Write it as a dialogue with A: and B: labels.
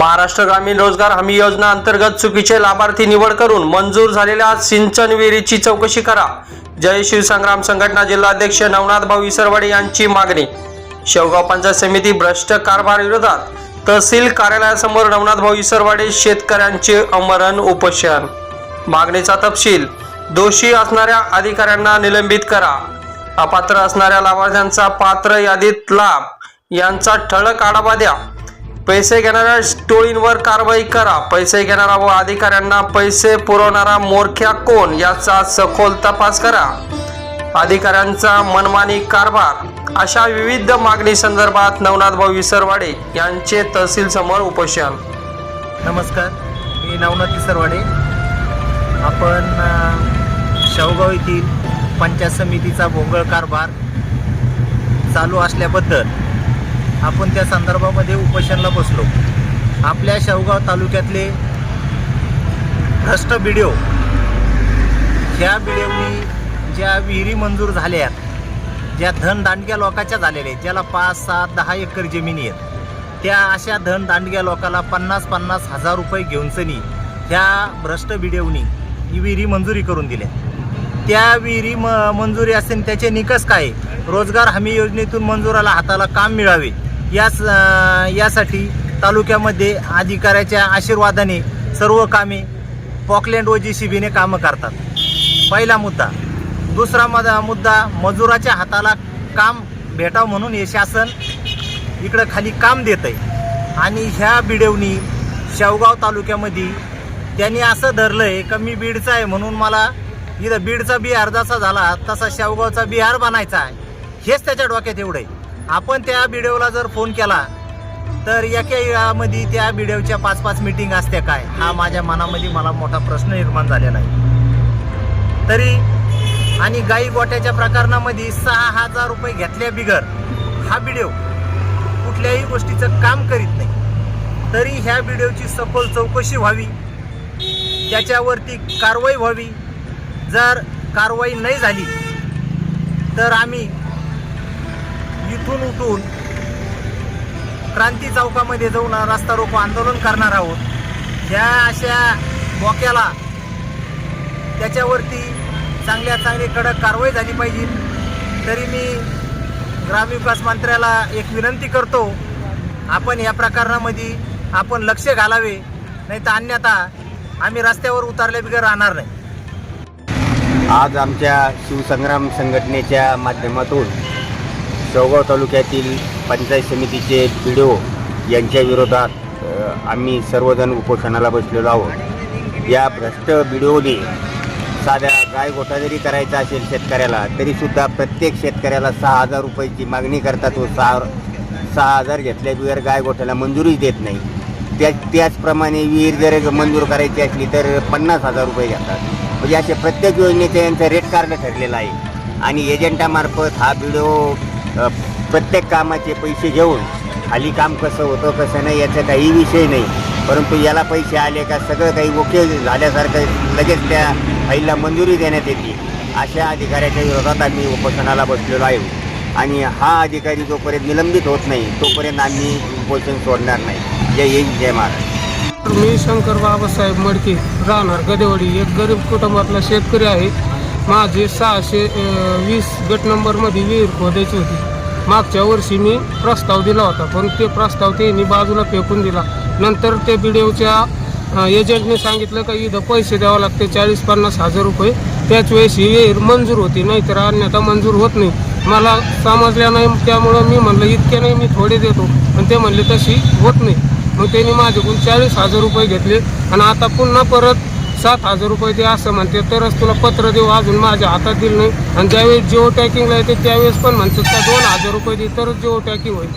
A: महाराष्ट्र ग्रामीण रोजगार हमी योजना अंतर्गत चुकीचे लाभार्थी निवड करून मंजूर झालेल्या सिंचन विहिरीची चौकशी करा. जय शिवसंग्राम संघटना जिल्हाध्यक्ष नवनाथ भाऊ विसरवाडे यांची मागणी. शेवगाव पंचायत समिती भ्रष्ट कारभार विरोधात तहसील कार्यालयासमोर नवनाथ भाऊ विसरवाडे शेतकऱ्यांचे अमरण उपोषण. मागणीचा तपशील दोषी असणाऱ्या अधिकाऱ्यांना निलंबित करा. अपात्र असणाऱ्या लाभार्थ्यांचा पात्र यादीत लाभ यांचा ठळक आढावा द्या. पैसे घेणाऱ्या टोळींवर कारवाई करा. पैसे घेणारा व अधिकाऱ्यांना पैसे पुरवणारा मोरख्या कोण याचा सखोल तपास करा. अधिकाऱ्यांचा मनमानी कारभार. अशा विविध मागणी संदर्भात नवनाथ भाऊ विसरवाडे यांचे तहसील समोर उपोषण.
B: नमस्कार मी नवनाथ विसरवाडे. आपण अ, येथील पंचायत समितीचा भोंगळ कारभार चालू असल्याबद्दल आपण त्या संदर्भामध्ये उपोषणला बसलो. आपल्या शेवगाव तालुक्यातले भ्रष्ट बिडिओ ह्या बिडिओनी ज्या विहिरी मंजूर झाल्या ज्या धनदांडग्या लोकाच्या झालेल्या आहेत ज्याला पाच सात दहा एकर जमिनी आहेत त्या अशा धन दांडग्या पन्नास पन्नास हजार रुपये घेऊन सनी ह्या भ्रष्ट बिडेवनी ही विहिरी मंजुरी करून दिल्या. त्या विहिरी म मंजुरी असेल त्याचे निकष काय? आहे? रोजगार हमी योजनेतून मंजुराला हाताला काम मिळावे. यास यासाठी तालुक्यामध्ये अधिकाऱ्याच्या आशीर्वादाने सर्व कामे पॉकलँड व जी सी बीने कामं करतात. पहिला मुद्दा. दुसरा मद- मुद्दा मजुराच्या हाताला काम भेटावं म्हणून हे शासन इकडं खाली काम देत आहे आणि ह्या बिडेवनी शेवगाव तालुक्यामध्ये त्यांनी असं धरलं आहे का मी बीडचा आहे म्हणून मला इथं बीडचा बिहार जसा झाला तसा शेवगावचा बिहार बनायचा आहे. हेच त्याच्या डोक्यात एवढं आहे. आपण त्या बिडेवला जर फोन केला तर एका यामध्ये त्या बिडेवच्या पाच पाच मिटिंग असत्या काय? हा माझ्या मनामध्ये मला मोठा प्रश्न निर्माण झालेला आहे. तरी आणि गाई गोट्याच्या प्रकरणामध्ये सहा हजार रुपये घेतल्या बिगर हा व्हिडिओ कुठल्याही गोष्टीचं काम करीत नाही. तरी ह्या व्हिडिओची सखोल चौकशी व्हावी. त्याच्यावरती कारवाई व्हावी. जर कारवाई नाही झाली तर आम्ही इथून उठून क्रांती चौकामध्ये जाऊन रस्ता रोको आंदोलन करणार आहोत. ह्या अशा मोक्याला त्याच्यावरती चांगल्या चांगली कडक कारवाई झाली पाहिजे. तरी मी ग्रामविकास मंत्र्याला एक विनंती करतो आपण या प्रकरणामध्ये आपण लक्ष घालावे नाही तर अन्यथा आम्ही रस्त्यावर उतरल्या बिगर राहणार नाही.
C: आज आमच्या शिवसंग्राम संघटनेच्या माध्यमातून चौगाव तालुक्यातील पंचायत समितीचे पी डी ओ यांच्या विरोधात आम्ही सर्वजण उपोषणाला बसलेलो आहोत. या भ्रष्ट बिडिओने साध्या गाय गोठा जरी करायचा असेल शेतकऱ्याला तरीसुद्धा प्रत्येक शेतकऱ्याला सहा हजार रुपयाची मागणी करतात व सहा सहा हजार घेतल्याबिगर गाय गोठ्याला मंजुरीच देत नाही. त्या त्याचप्रमाणे विहीर जर मंजूर करायची असली तर पन्नास हजार रुपये घेतात. म्हणजे असे प्रत्येक योजनेचं यांचं रेट कार्ड ठरलेलं आहे. आणि एजंटामार्फत हा व्हिडिओ प्रत्येक कामाचे पैसे घेऊन खाली काम कसं होतं कसं नाही याचा काही विषय नाही. परंतु याला पैसे आले का सगळं काही ओके झाल्यासारखं लगेच त्या फाईलला मंजुरी देण्यात येते. अशा अधिकाऱ्याच्या विरोधात आम्ही उपोषणाला बसलेलो आहे. आणि हा अधिकारी जोपर्यंत निलंबित होत नाही तोपर्यंत आम्ही उपोषण सोडणार नाही. जय हिंद जय महाराष्ट्र.
D: मी शंकर बाबासाहेब मडके राहणार गदेवाडी. एक गरीब कुटुंबातला शेतकरी आहे. माझे सहाशे वीस गट नंबरमध्ये विहीर खोदायची होती. मागच्या वर्षी मी प्रस्ताव दिला होता पण ते प्रस्ताव त्यांनी बाजूला फेकून दिला. नंतर ते ओच्या एजंटने सांगितलं का इथं पैसे द्यावं लागते चाळीस पन्नास हजार रुपये. त्याच वेळेस ही विहीर मंजूर होती नाहीतर अन्यथा मंजूर होत नाही. मला समजल्या नाही त्यामुळं मी म्हणलं इतके नाही मी थोडे देतो. पण ते म्हणले तशी होत नाही. मग त्यांनी माझ्याकडून चाळीस हजार रुपये घेतले. आणि आता पुन्हा परत सात हजार रुपये दे असं म्हणते तरच तुला पत्र देऊ. अजून माझ्या हातात दिलं नाही. आणि ज्यावेळेस जिओ टॅकिंगला येते त्यावेळेस पण म्हणतात का दोन हजार रुपये दे तरच जिओ टॅकिंग होईल.